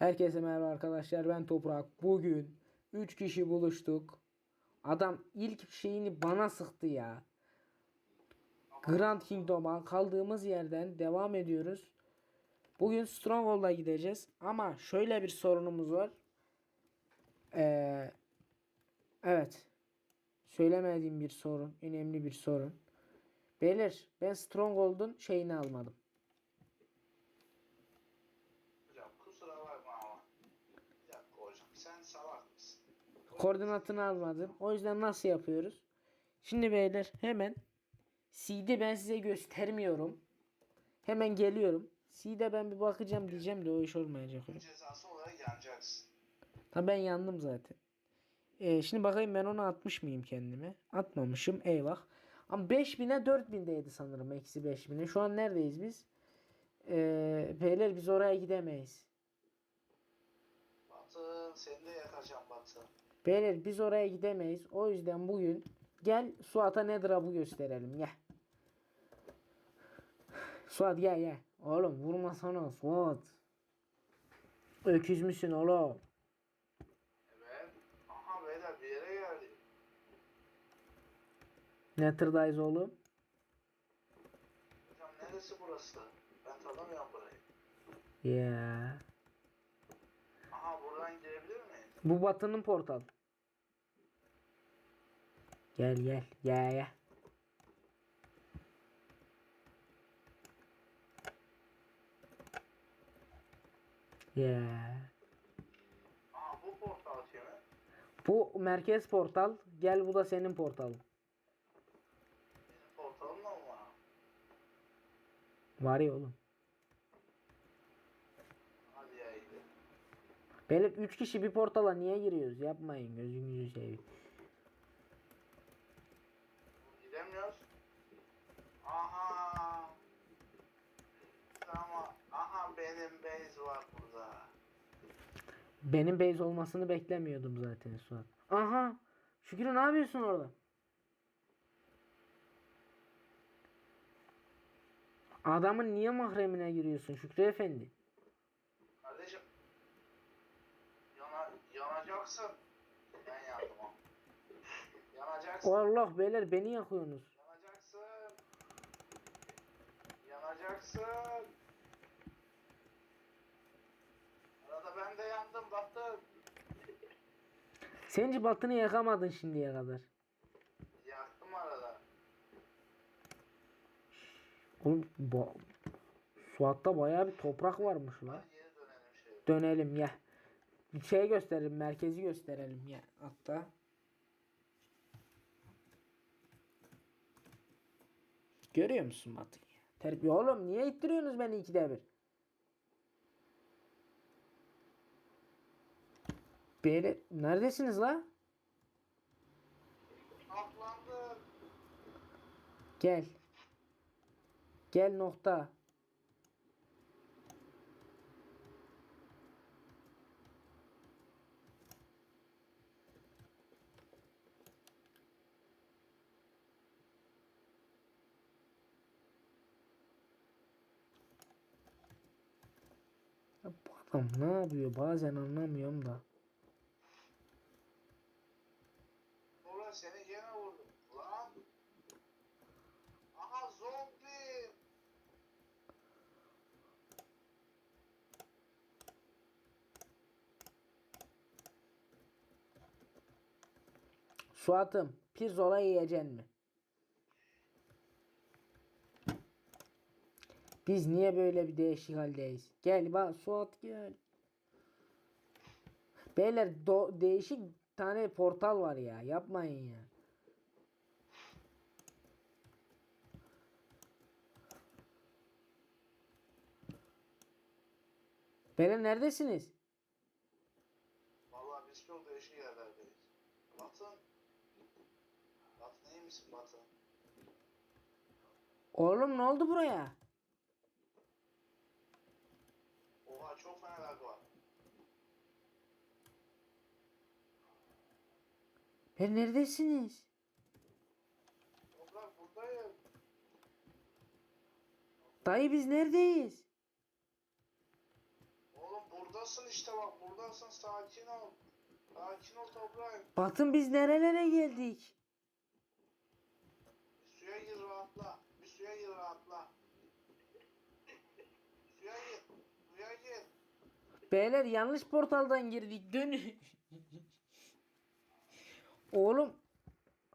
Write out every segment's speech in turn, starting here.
Herkese merhaba arkadaşlar ben Toprak. Bugün 3 kişi buluştuk. Adam ilk şeyini bana sıktı ya. Grand Kingdom'a kaldığımız yerden devam ediyoruz. Bugün Stronghold'a gideceğiz. Ama şöyle bir sorunumuz var. Ee, evet. Söylemediğim bir sorun. Önemli bir sorun. Beyler ben Stronghold'un şeyini almadım. Hocam kusura bakma ama. Bir dakika hocam sen salak mısın? Koordinatını almadım. O yüzden nasıl yapıyoruz? Şimdi beyler hemen C'de ben size göstermiyorum. Hemen geliyorum. C'de ben bir bakacağım diyeceğim de o iş olmayacak. Bunun cezası olarak yanacaksın. Tabi ben yandım zaten. Ee, şimdi bakayım ben onu atmış mıyım kendime? Atmamışım. Eyvah. Ama 5000'e 4000'deydi sanırım. Eksi 5000'e. Şu an neredeyiz biz? Ee, beyler biz oraya gidemeyiz. Batı seni de yakacağım Batı. Beyler biz oraya gidemeyiz. O yüzden bugün gel Suat'a Nether'ı gösterelim. Gel. Suat gel gel. Oğlum vurmasana Suat. Öküz müsün oğlum? Evet. Aha beyler bir yere geldik. Nether'dayız oğlum. Hocam neresi burası? Ben tanımıyorum burayı. Ya. Aha buradan girebilir miyiz? Bu batının portal. Gel gel. Gel gel. Ya. Aha bu portal kimi? Bu merkez portal. Gel bu da senin portalın. Benim portalım da mı var? Var ya oğlum. Hadi ya iyi. Böyle 3 kişi bir portala niye giriyoruz? Yapmayın gözünüzü seveyim. Gidemiyoruz. Aha. Tamam. Aha var burada. Benim base olmasını beklemiyordum zaten Suat. Aha. Şükrü ne yapıyorsun orada? Adamın niye mahremine giriyorsun Şükrü Efendi? Kardeşim. Yana, yanacaksın. Ben yandım o. Yanacaksın. Allah beyler beni yakıyorsunuz. Yanacaksın. Yanacaksın. Arada ben de yandım baktım. Sen hiç batını yakamadın şimdiye kadar. Yaktım arada. Oğlum bu... Suat'ta bayağı bir toprak varmış lan. Dönelim ya. Bir şey gösterelim, merkezi gösterelim ya hatta. Görüyor musun Batı? Terbiye oğlum niye ittiriyorsunuz beni ikide bir? Beyler neredesiniz la? Atlandım. Gel. Gel nokta. Ya bu adam ne yapıyor bazen anlamıyorum da. Ulan seni gene vurdum. Lan. Aha zombi. Suat'ım pirzola yiyeceksin mi? Biz niye böyle bir değişik haldeyiz? Gel bak Suat gel. Beyler do- değişik tane portal var ya. Yapmayın ya. Beyler neredesiniz? Vallahi biz çok değişik yerlerdeyiz. Batın. Batın iyi misin Batın? Oğlum ne oldu buraya? Oha çok fena lag var. Ben neredesiniz? Toprak buradayım. Dayı biz neredeyiz? Oğlum burada buradasın işte bak buradasın sakin ol. Sakin ol toprak. Batın biz nerelere geldik? Suya gir rahatla. Suya gir rahatla. Suya gir. Suya gir. Beyler yanlış portaldan girdik. Dön. Oğlum.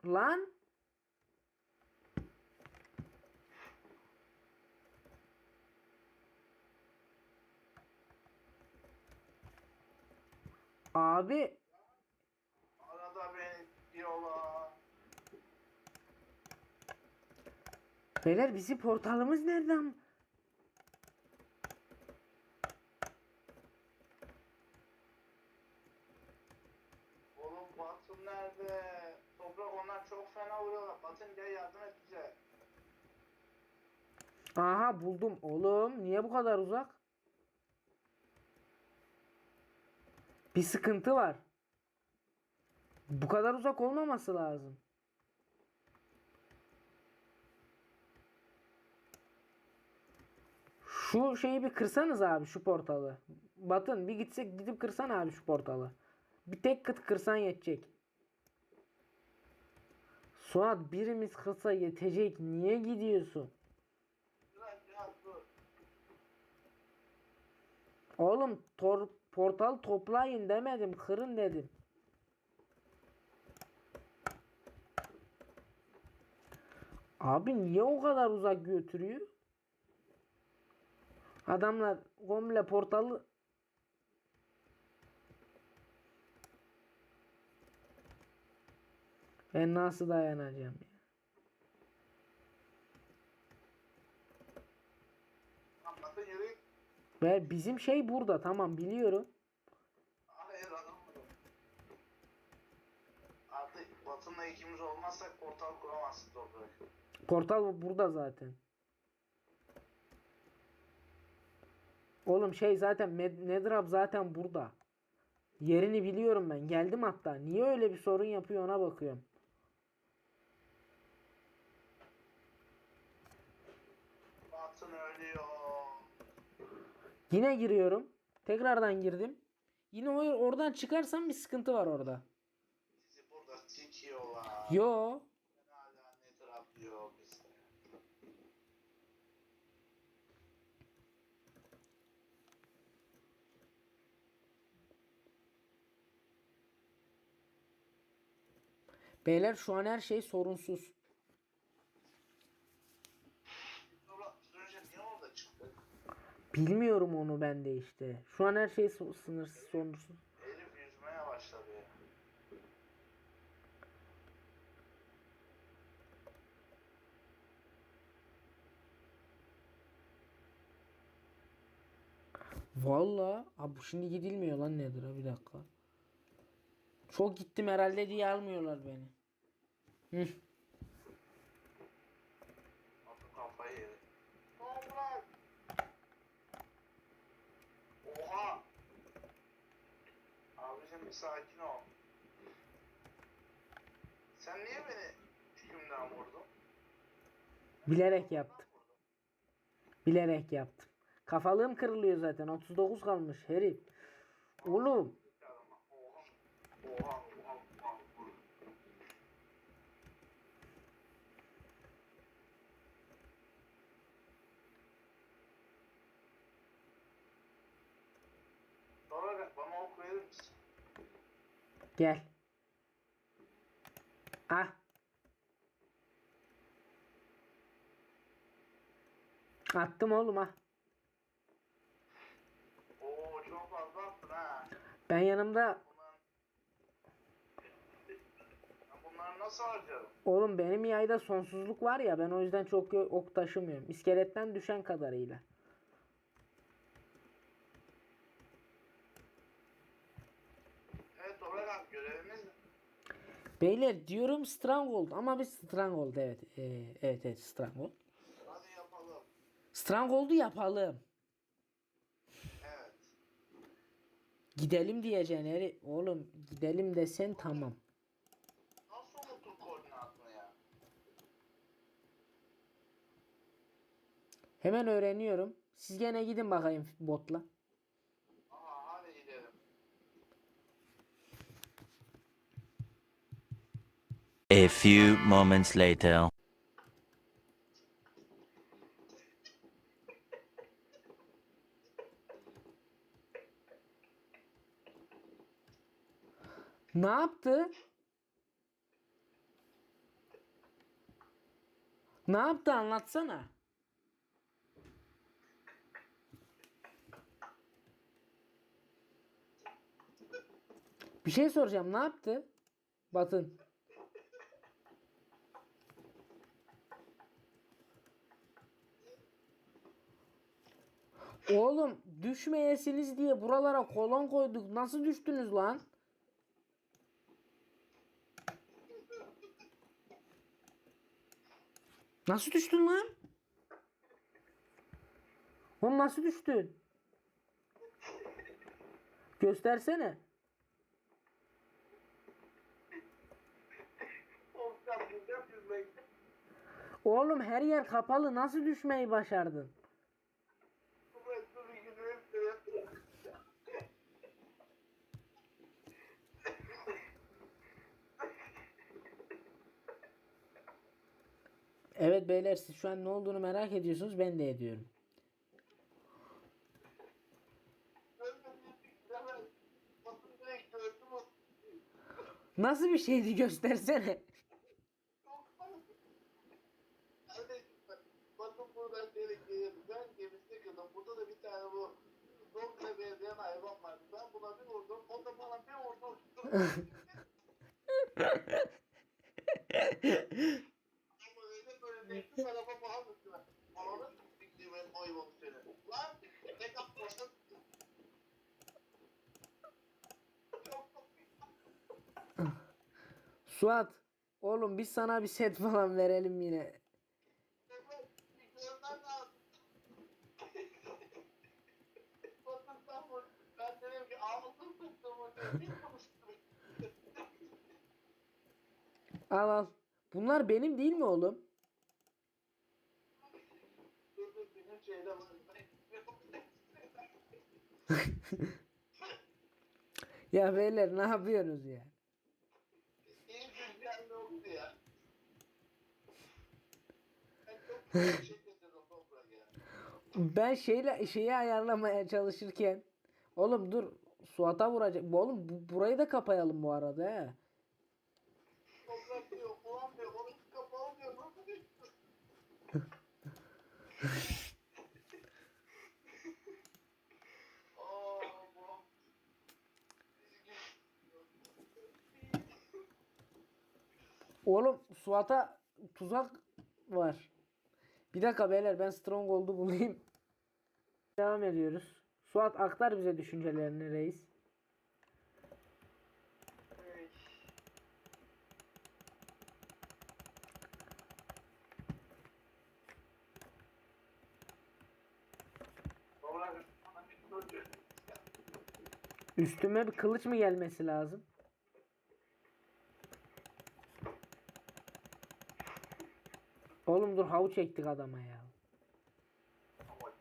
Lan. Abi Arada beni diyorlar. Beyler bizi portalımız nereden? Oğlum Batın nerede? Toprak onlar çok fena vuruyorlar. Batın gel yardım et bize. Aha buldum oğlum. Niye bu kadar uzak? Bir sıkıntı var. Bu kadar uzak olmaması lazım. Şu şeyi bir kırsanız abi şu portalı. Batın bir gitsek gidip kırsan abi şu portalı. Bir tek kıt kırsan yetecek. Suat birimiz kırsa yetecek. Niye gidiyorsun? Oğlum tor portal toplayın demedim. Kırın dedim. Abi niye o kadar uzak götürüyor? Adamlar komple portalı Ben nasıl dayanacağım ya? Ve bizim şey burada tamam biliyorum. Hayır adam. Artık Batın'la ikimiz olmazsak portal kuramazsın toprak. Portal burada zaten. Oğlum şey zaten Nedrab zaten burada. Yerini biliyorum ben. Geldim hatta. Niye öyle bir sorun yapıyor ona bakıyorum. Batın ölüyor. Yine giriyorum. Tekrardan girdim. Yine oradan çıkarsam bir sıkıntı var orada. Bizi burada sikiyorlar. Yo. Hala ne taraf diyor bizde. Beyler şu an her şey sorunsuz. Bilmiyorum onu ben de işte. Şu an her şey sınırsız sorunsuz. Elif yüzmeye başladı. Valla abi şimdi gidilmiyor lan nedir ha bir dakika. Çok gittim herhalde diye almıyorlar beni. Hı. Kafayı yedi. Toprak! Oha! Abicim bir sakin ol. Sen niye beni hükümden vurdun? Bilerek yaptım. Bilerek yaptım. Kafalığım kırılıyor zaten. 39 kalmış herif. Oğlum. Oha. Oha. Oha. Oha. Sonra bana ok verir misin? Gel. Ah. Attım oğlum ah. Oo çok fazla attın ha. Ben yanımda Bunlar... Nasıl harcarım? oğlum benim yayda sonsuzluk var ya ben o yüzden çok ok taşımıyorum. İskeletten düşen kadarıyla. Evet Toprak abi görevimiz ne? Beyler diyorum Stronghold ama biz Stronghold evet. Ee, evet evet Stronghold. Hadi yapalım. Stronghold'u yapalım. Evet. Gidelim diyeceksin Eri. Oğlum gidelim desen tamam. Nasıl unuttun koordinatını ya? Hemen öğreniyorum. Siz gene gidin bakayım botla. Few moments later. Ne yaptı? Ne yaptı anlatsana. Bir şey soracağım. Ne yaptı? Batın. Oğlum düşmeyesiniz diye buralara kolon koyduk. Nasıl düştünüz lan? Nasıl düştün lan? Oğlum nasıl düştün? Göstersene. Oğlum her yer kapalı. Nasıl düşmeyi başardın? Burası bir gün hep Evet beyler siz şu an ne olduğunu merak ediyorsunuz. Ben de ediyorum. Nasıl bir şeydi göstersene. Bakın buradan direkt geliyorum. Ben gemisine girdim. Burada da bir tane bu Dokla benzeyen hayvan vardı. Ben buna bir vurdum. O da bana bir vurdu. Ama öyle böyle değil. Bir tarafa falan üstüne. Ananı siktiğim ben hayvan seni. Lan ne kapmasın. Suat. Oğlum biz sana bir set falan verelim yine. Al al. Bunlar benim değil mi oğlum? Ya beyler ne yapıyorsunuz ya? İyi güzel oldu ya. Ben şeyle şeyi ayarlamaya çalışırken oğlum dur Suat'a vuracak. Bu Oğlum bu, burayı da kapayalım bu arada he. Oğlum Suat'a tuzak var. Bir dakika beyler ben Stronghold'u bulayım. Devam ediyoruz. Suat aktar bize düşüncelerini reis. Üstüme bir kılıç mı gelmesi lazım? Oğlum dur havu çektik adama ya. Ama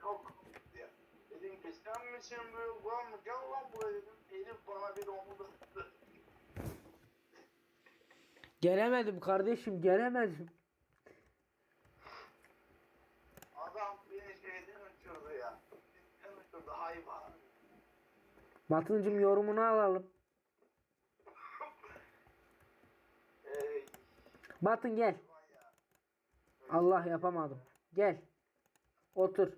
ya. Dedim ki sen misin bu lan mı? Gel lan buraya dedim. Elif bana bir omuz attı. Gelemedim kardeşim gelemedim. Adam beni şeyden uçurdu ya. Bizden uçurdu hayvan. Batıncım yorumunu alalım. Batın gel. Allah yapamadım. Gel. Otur.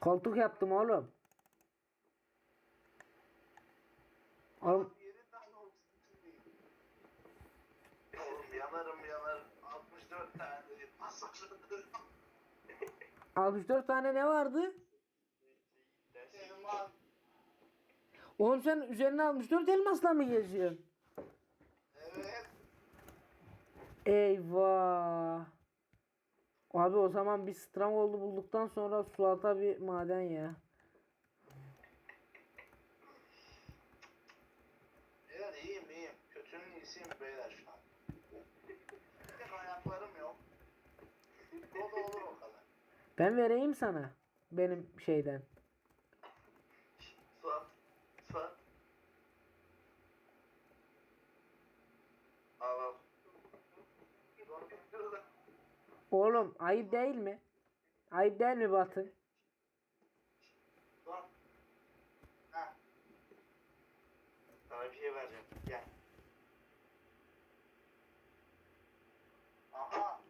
Koltuk yaptım oğlum. Oğlum yanarım yanarım. 64 tane pasajı. 64 tane ne vardı? Elman. Oğlum sen üzerine 64 elmasla mı geziyorsun? Evet. Eyvah. Abi o zaman bir Stronghold'u bulduktan sonra Suat'a bir maden ya. Beyler iyiyim iyiyim. Kötünün iyisiyim beyler şu an. Benim ayaklarım yok. O da olur o kadar. Ben vereyim sana. Benim şeyden. Suat. Suat. Oğlum ayıp değil mi? Ayıp değil mi Batı? Dur. Ha. Sana bir şey vereceğim. Gel. Aha.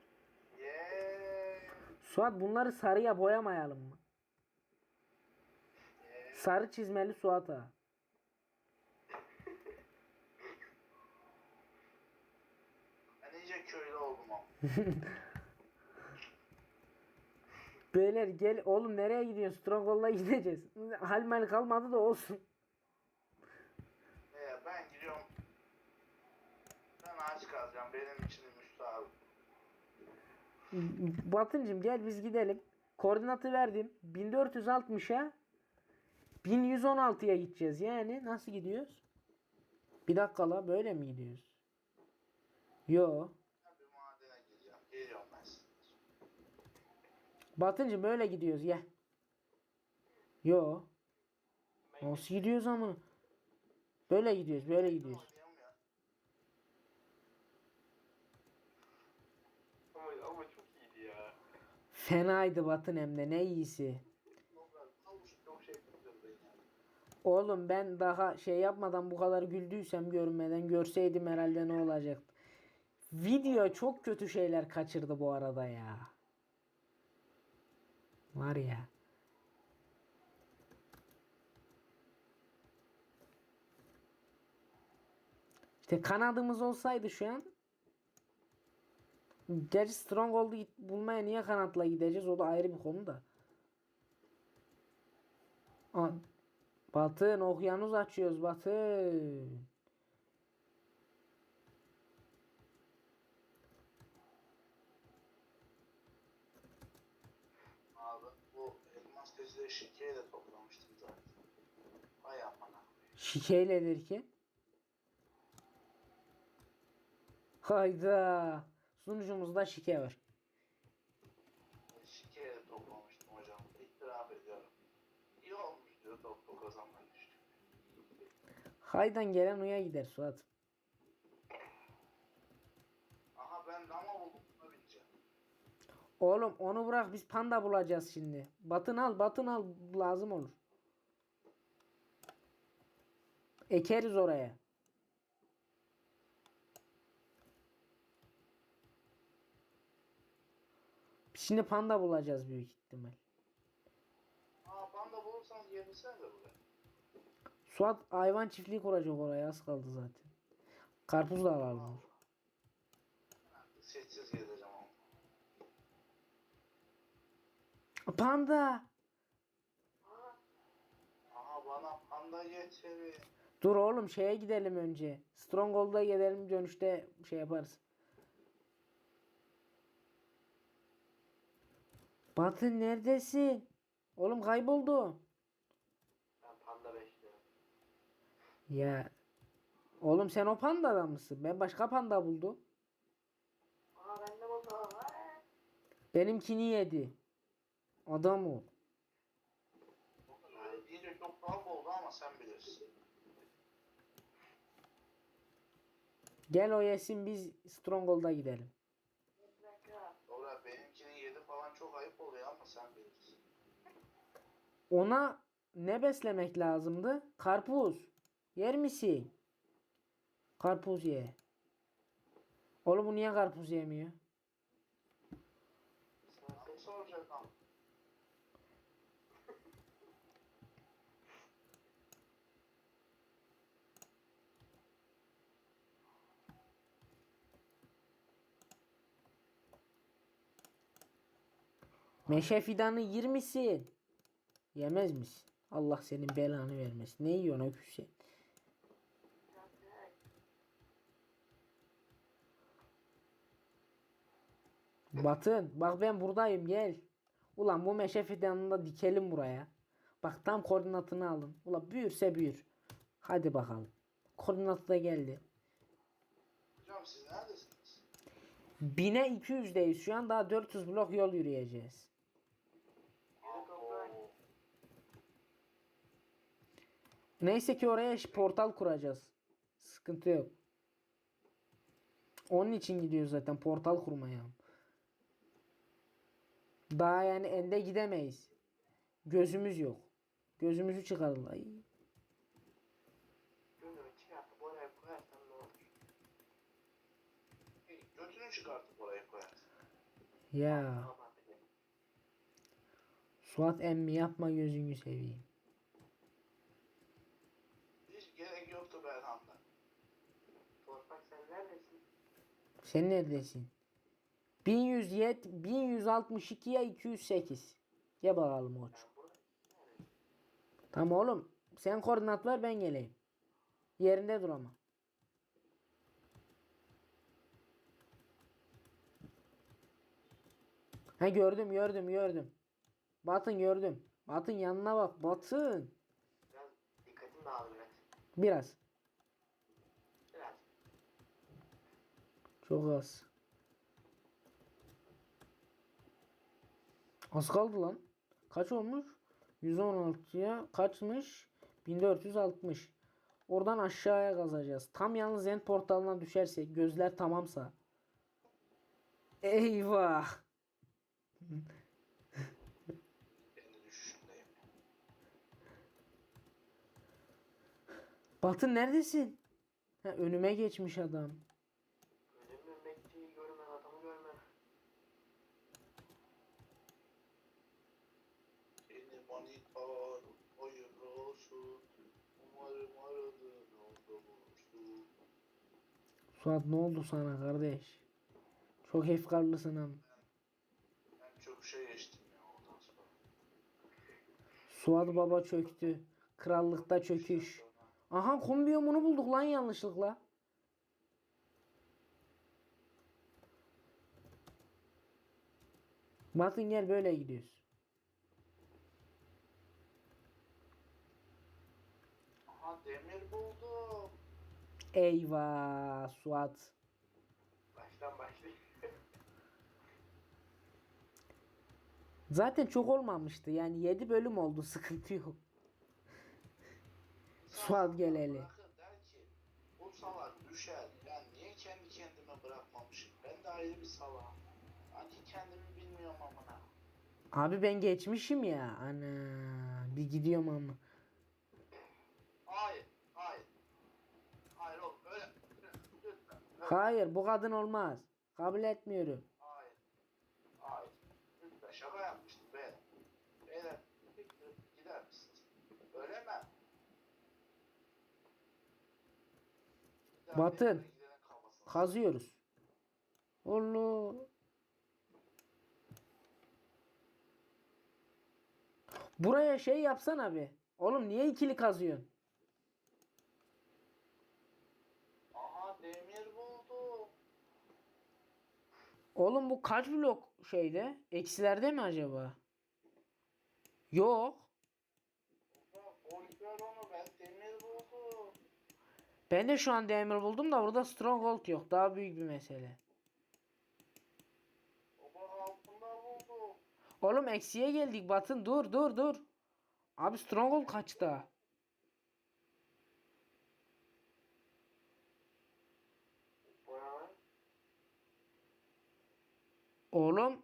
Yeee. Suat bunları sarıya boyamayalım mı? Sarı çizmeli Suat ha. Ben iyice köylü oldum ama. Beyler gel oğlum nereye gidiyorsun? Stronghold'a gideceğiz. Hal mal kalmadı da olsun. Ee, ben gidiyorum. Ben ağaç kazacağım. Benim için müstahap. Batıncım gel biz gidelim. Koordinatı verdim. 1460'a 1116'ya gideceğiz. Yani nasıl gidiyoruz? Bir dakika la böyle mi gidiyoruz? Yo. Ben bir madene gireceğim. Geliyorum ben size. Batıncım böyle gidiyoruz ya. Yo. Nasıl gidiyoruz ama? Böyle gidiyoruz, böyle gidiyoruz. Fenaydı Batın hem de ne iyisi. Oğlum ben daha şey yapmadan bu kadar güldüysem görmeden görseydim herhalde ne olacaktı. Video çok kötü şeyler kaçırdı bu arada ya. Var ya. İşte kanadımız olsaydı şu an Gerçi Stronghold'u bulmaya niye kanatla gideceğiz o da ayrı bir konu da. Aa, Batın okyanus açıyoruz Batın. Abi bu elmas tezleri şikeyi de toplamıştım zaten. Hay ki. Hayda. Sunucumuzda şike var. Şikeyi de toplamıştım hocam. İtiraf ediyorum. İyi olmuş diyor doktor kazanmayı düştü. Haydan gelen uya gider Suat. Aha ben dama buldum. Bineceğim. Oğlum onu bırak biz panda bulacağız şimdi. Batın al batın al lazım olur. Ekeriz oraya. Şimdi panda bulacağız büyük ihtimal. Aa panda bulursanız gelirsene de buraya. Suat hayvan çiftliği kuracak oraya az kaldı zaten. Karpuz da alalım. Sessiz gezeceğim ama. Panda. Aha bana panda getirin. Dur oğlum şeye gidelim önce. Stronghold'a gidelim dönüşte şey yaparız. Batın neredesin? Oğlum kayboldu. Ben panda bekliyorum. Ya. Oğlum sen o pandada mısın? Ben başka panda buldum. Aa ben de motor var. Benimkini yedi. Adam o. Yani iyice çok tuhaf oldu ama sen bilirsin. Gel o yesin biz Stronghold'a gidelim. Doğru benimkinin yedi falan çok ayıp oluyor ama sen bilirsin. Ona ne beslemek lazımdı? Karpuz. Yer misin? Karpuz ye. Oğlum bu niye karpuz yemiyor? Nasıl soracak ama? Meşe fidanı yer misin? Yemez misin? Allah senin belanı vermesin. Ne yiyorsun öküz sen? Batın bak ben buradayım gel. Ulan bu meşe fidanını da dikelim buraya. Bak tam koordinatını alın. Ulan büyürse büyür. Hadi bakalım. Koordinatı da geldi. Hocam siz neredesiniz? Bine 200'deyiz şu an daha 400 blok yol yürüyeceğiz. Yeni toprak. Neyse ki oraya portal kuracağız. Sıkıntı yok. Onun için gidiyoruz zaten portal kurmaya. Daha yani ende gidemeyiz. Gözümüz yok. Gözümüzü çıkardılar. Götünü çıkartıp oraya koyarsın. Ya. Suat emmi yapma gözünü seveyim. Sen neredesin? 1107 1162'ye 208. Gel bakalım. Neredesin? Tamam oğlum. Sen koordinat ver ben geleyim. Yerinde dur ama. Ha gördüm gördüm gördüm. Batın gördüm. Batın yanına bak. Batın. Biraz dikkatim dağıldı. Biraz. Çok az. Az kaldı lan. Kaç olmuş? 116'ya kaçmış? 1460. Oradan aşağıya kazacağız. Tam yalnız end portalına düşersek gözler tamamsa. Eyvah. Batın neredesin? Ha, önüme geçmiş adam. Suat ne oldu sana kardeş? Çok efkarlısın ama. Ben çok şey geçtim ya ondan sonra. Suat baba çöktü. Krallıkta çöküş. Aha kombiyomunu bulduk lan yanlışlıkla. Batın gel böyle gidiyoruz. Aha demir buldum. Eyvah Suat. Baştan başlayayım. Zaten çok olmamıştı. Yani 7 bölüm oldu. Sıkıntı yok. Suat gel hele. Bırakır der ki bu salak düşer. Ben niye kendi kendime bırakmamışım? Ben de ayrı bir salağım. Sanki kendimi bilmiyorum amına. Abi ben geçmişim ya. Ana bir gidiyorum ama. Hayır, hayır. Hayır oğlum öyle. Lütfen. Hayır bu kadın olmaz. Kabul etmiyorum. Hayır. Hayır. Lütfen şaka yapmıştım be. Beyler gider misiniz? Öyle mi? Batın. Kazıyoruz. Allah. Buraya şey yapsana abi. Oğlum niye ikili kazıyorsun? Aha demir buldum. Oğlum bu kaç blok şeyde? Eksilerde mi acaba? Yok. Ben de şu an demir buldum da burada stronghold yok. Daha büyük bir mesele. Oğlum eksiye geldik. Batın dur dur dur. Abi stronghold kaçta? Bu ne lan? Oğlum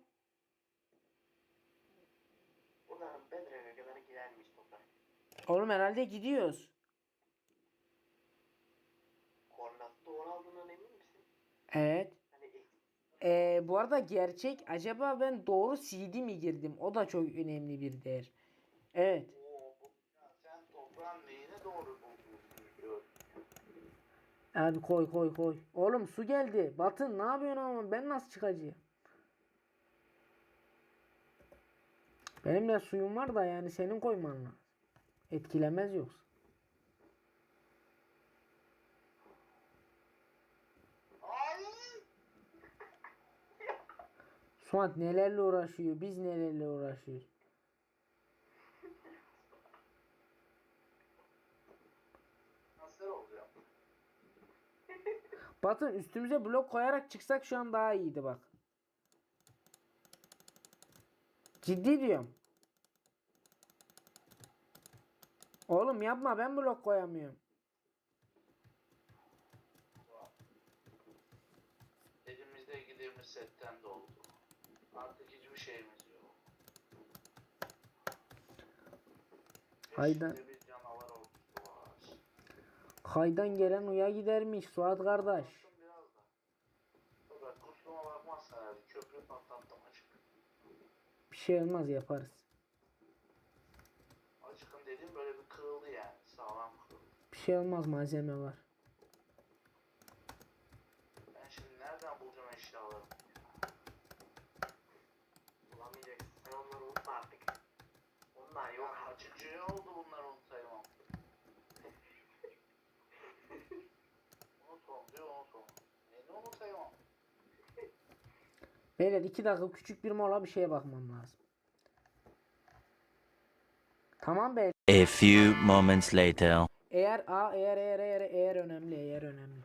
Buradan Bedrock'a kadar gidermiş toprak. Oğlum herhalde gidiyoruz. Doğru aldığından emin misin? Evet. Hani eksik. Ee, bu arada gerçek acaba ben doğru CD mi girdim? O da çok önemli bir değer. Evet. Oo, sen toprağın neyine doğru. Abi koy koy koy. Oğlum su geldi. Batın ne yapıyorsun ama ben nasıl çıkacağım? Benim de suyum var da yani senin koyman lazım. Etkilemez yoksa. Suat nelerle uğraşıyor? Biz nelerle uğraşıyoruz? Batın üstümüze blok koyarak çıksak şu an daha iyiydi bak. Ciddi diyorum. Oğlum yapma ben blok koyamıyorum. Elimizde gidimiz setten doldu. Artık hiçbir şeyimiz yok. Haydan. Haydan gelen uya gidermiş Suat kardeş. Bir şey olmaz yaparız. Açıkım dediğim böyle bir Sağlam kırıldı. Bir şey olmaz malzeme var. Ben şimdi nereden bulacağım eşyaları? Bulamayacaksın. Sen onları unutma artık. Onlar yok artık. açıkçı oldu bunlar unutayım. unut onu diyor unut onu. Neyini unutayım? Beyler iki dakika küçük bir mola bir şeye bakmam lazım. Tamam be. A few moments later. Eğer A eğer eğer eğer eğer önemli eğer önemli.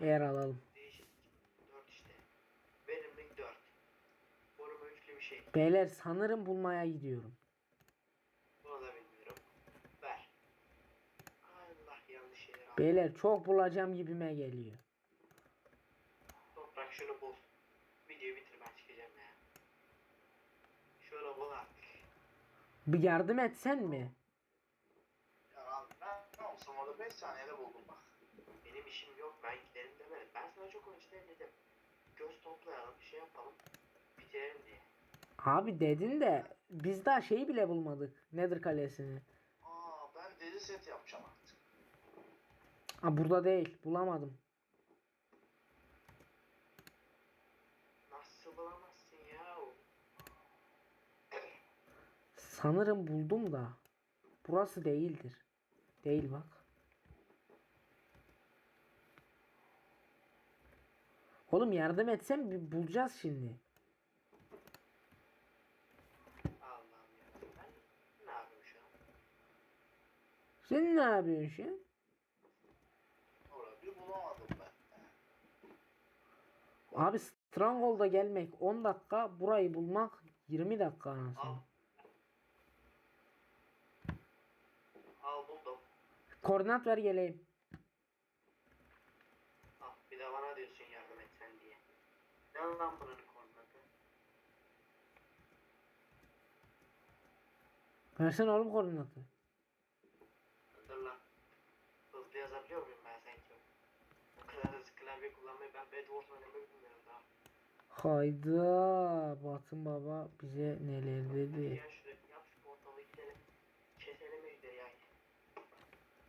Eğer alalım. Değişik. 4 işte. Verimlilik 4. Koruma üçlü bir şey. Beyler sanırım bulmaya gidiyorum. Beyler çok bulacağım gibime geliyor. Toprak şunu bul. Videoyu bitir ben çıkacağım ya. Şöyle bul artık. Bir yardım etsen mi? 35 saniyede buldum bak. Benim işim yok ben giderim demedim. Ben sana çok önceden dedim. Göz toplayalım bir şey yapalım. Bitirelim diye. Abi dedin de biz daha şeyi bile bulmadık. Nedir kalesini? Aa ben deri set yapacağım artık. Ha burada değil. Bulamadım. Nasıl bulamazsın ya? Sanırım buldum da. Burası değildir. Değil bak. Oğlum yardım etsem bir bulacağız şimdi. Allah'ım ya. Ben ne yapayım şu an? Sen ne yapıyorsun şu an? Orada bir bulamadım ben. Abi Stronghold'a gelmek 10 dakika, burayı bulmak 20 dakika Al. anasını. Al buldum. Koordinat ver geleyim. Al bir de bana diyorsun. Ne lan bunun koordinatı? Versene oğlum koordinatı. Dur lan. Hızlı yazabiliyor muyum ben sanki? O kadar hızlı klavye kullanmayı ben Bedwars oynamayı bilmiyorum daha. Hayda Batın Baba bize neler dedi. ya şuraya yap şu portalı gidelim. Keselim ejderhayı.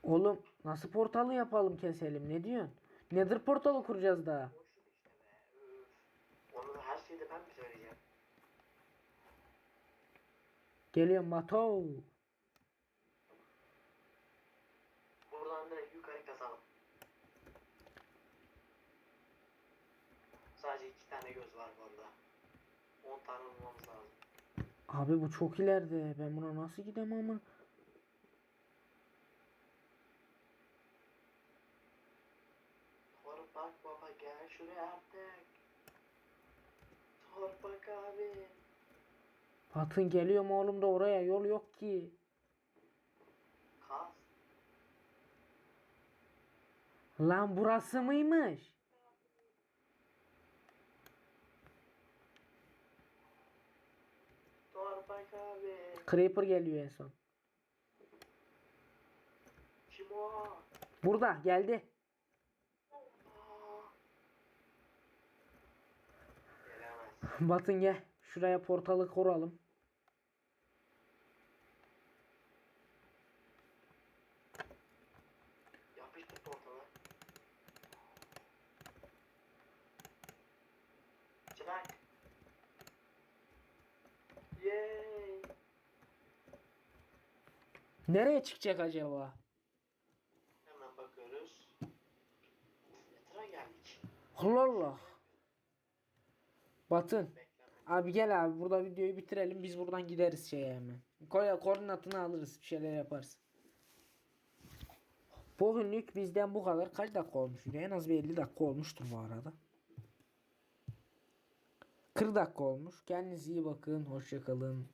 Oğlum nasıl portalı yapalım keselim ne diyorsun? Nedir portalı kuracağız daha? İşte. Üf. De ben mi söyleyeceğim? Geliyorum Bato. Buradan direkt yukarı kazalım. Sadece iki tane göz var bu arada. 10 tane bulmamız lazım. Abi bu çok ileride. Ben buna nasıl gidemem ama? Torpak baba gel şuraya Torpak abi. Batın geliyor mu oğlum da oraya yol yok ki. Kas. Lan burası mıymış? Torpak abi. Creeper geliyor en son. Kim o? Burada geldi. Aa. Gelemez. Batın gel. Şuraya portalı kuralım. Nereye çıkacak acaba? Hemen bakıyoruz. Yatıra geldik. Allah Allah. Batın. Abi gel abi burada videoyu bitirelim. Biz buradan gideriz şeye hemen. Koy koordinatını alırız. Bir şeyler yaparız. Bugünlük bizden bu kadar. Kaç dakika olmuş? En az bir 50 dakika olmuştur bu arada. 40 dakika olmuş. Kendinize iyi bakın. Hoşçakalın.